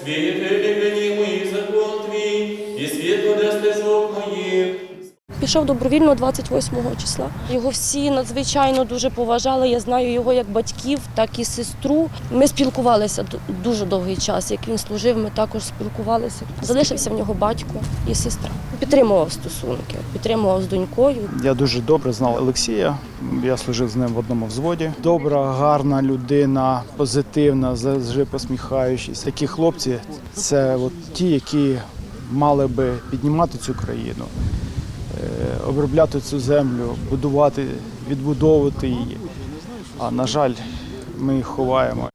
святий мої закон твій, і світло де стежок моїх. Пішов добровільно 28 числа. Його всі надзвичайно дуже поважали. Я знаю його як батьків, так і сестру. Ми спілкувалися дуже довгий час. Як він служив, ми також спілкувалися. Залишився в нього батько і сестра. Підтримував стосунки, підтримував з донькою. Я дуже добре знав Олексія. Я служив з ним в одному взводі. Добра, гарна людина, позитивна, завжди посміхаючись. Такі хлопці це от ті, які мали би піднімати цю країну, обробляти цю землю, будувати, відбудовувати її. А на жаль, ми їх ховаємо.